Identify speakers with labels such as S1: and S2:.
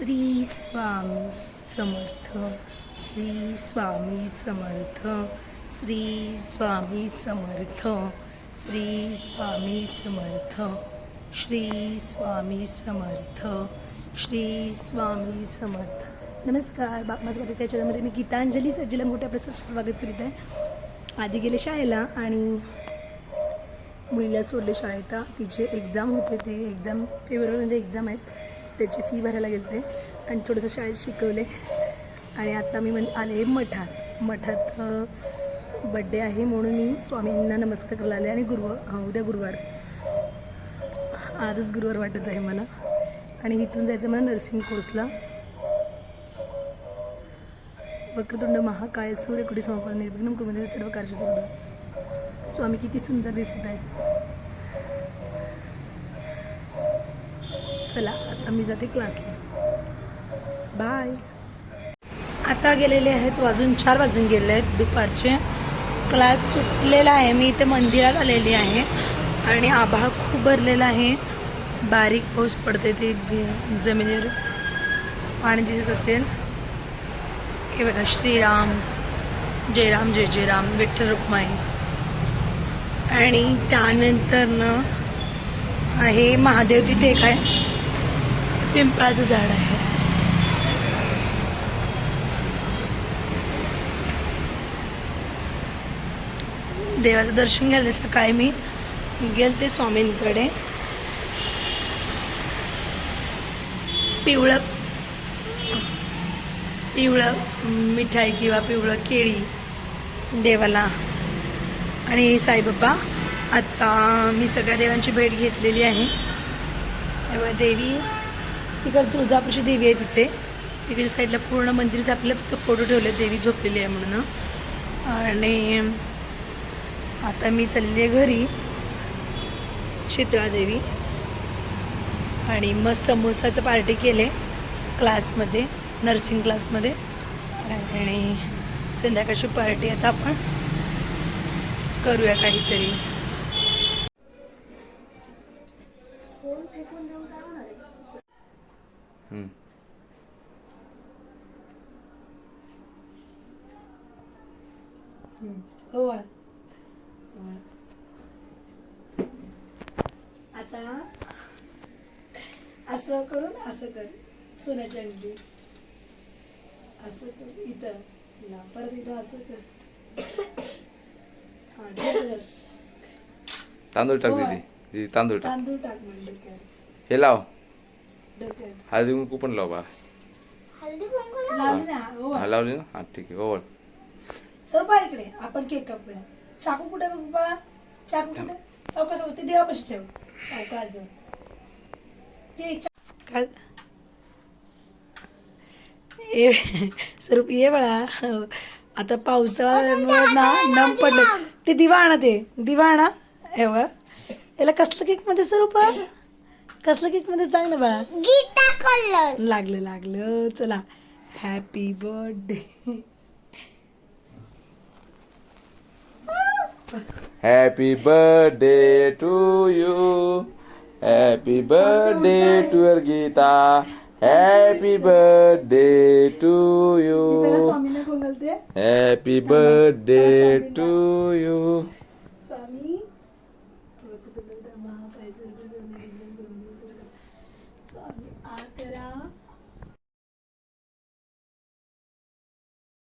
S1: श्री स्वामी समर्थ श्री स्वामी समर्थ श्री स्वामी समर्थ श्री स्वामी समर्थ श्री स्वामी समर्थ. श्री स्वामी समर्थ नमस्कार बाप्पा स्वागत चॅनलमध्ये मी गीतांजली सज्जला मोठ्या प्रसंग स्वागत करीत आहे. आधी गेले शाळेला आणि मुलीला सोडले शाळेत. तिचे एक्झाम होते ते एक्झाम फेब्रुवारीमध्ये एक्झाम आहेत. त्याची फी भरायला गेलते आणि थोडंसं शाळेत शिकवले. आणि आता मी म्हण आले मठात. मठात बड्डे आहे म्हणून मी स्वामींना नमस्कार करायला आले आणि गुरुवार उद्या गुरुवार. आजच गुरुवार वाटत आहे मला. आणि इथून जायचं मला नर्सिंग कोर्सला वक्रतुंड महाकाय सूर्यकुटी समापन निर्विघ्न कुमध्ये सर्व कार्य स्वामी किती सुंदर दिसत आहेत. चला आता मी जाते क्लासला बाय आता गेलेले आहेत वाजून चार वाजून गेले आहेत दुपारचे. क्लास सुटलेला आहे मी इथे मंदिरात आलेली आहे. आणि आभाळ खूप भरलेला आहे. बारीक पाऊस पडते ते जमिनीवर पाणी दिसत असेल. हे बघा श्रीराम जय जय जय राम विठ्ठल रुक्माई. आणि त्यानंतर ना आहे महादेव तिथे काय? पिंपळाचं झाड आहे. देवाचं दर्शन घ्यायला सकाळी मी गेलते स्वामींकडे. पिवळं पिवळं मिठाई किंवा पिवळं केळी देवाला. आणि साईबाबा आता मी सगळ्या देवांची भेट घेतलेली आहे. तेव्हा देवी तिकडं तुळजापूरची देवी आहे तिथे. तिकडे साईडला पूर्ण मंदिरचा आपले फक्त फोटो ठेवले देवी झोपलेली आहे म्हणून. आणि आता मी चालली आहे घरी देवी. आणि मग समोसाचं पार्टी केले क्लासमध्ये नर्सिंग क्लासमध्ये आणि संध्याकाळची पार्टी आता आपण करूया काहीतरी.
S2: हम्म.
S1: हो. आता असं करून असं कर सोन्याच्या अंगठी. असं कर इथं. ला. परत इथं असं कर. हा धर, धर.
S2: तांदूळ टाक
S1: होय.
S2: दीदी. दीदी तांदूळ टाक.
S1: तांदूळ टाक म्हणजे डोक्यात
S2: हे लाव. हळदी कुंकू पण लाव बा.
S1: लावली ना हो.
S2: हा लावली ना? हा ठीक आहे ओवळ
S1: सर बा इकडे आपण केक कापूया. चाकू कुठे बघ बाळा चाकू कुठे? सावकाश सावकाश ते देवापाशी ठेव. सावकाश ते चा- काय? ए स्वरूप ये बाळा. आता पावसाळ्यामुळे ना नम पडलं. ते दिवा आणा ते. दिवा आणा हे बघ. याला कसलं केकमध्ये स्वरूप? कसलं केकमध्ये सांग ना बाळा.
S3: गीता कलर.
S1: लागलं लागलं. चला. Happy birthday
S2: happy birthday to you happy birthday to your Geeta happy birthday to you
S1: स्वामीने कोण घालते.
S2: Happy birthday to you
S1: Swami. Swami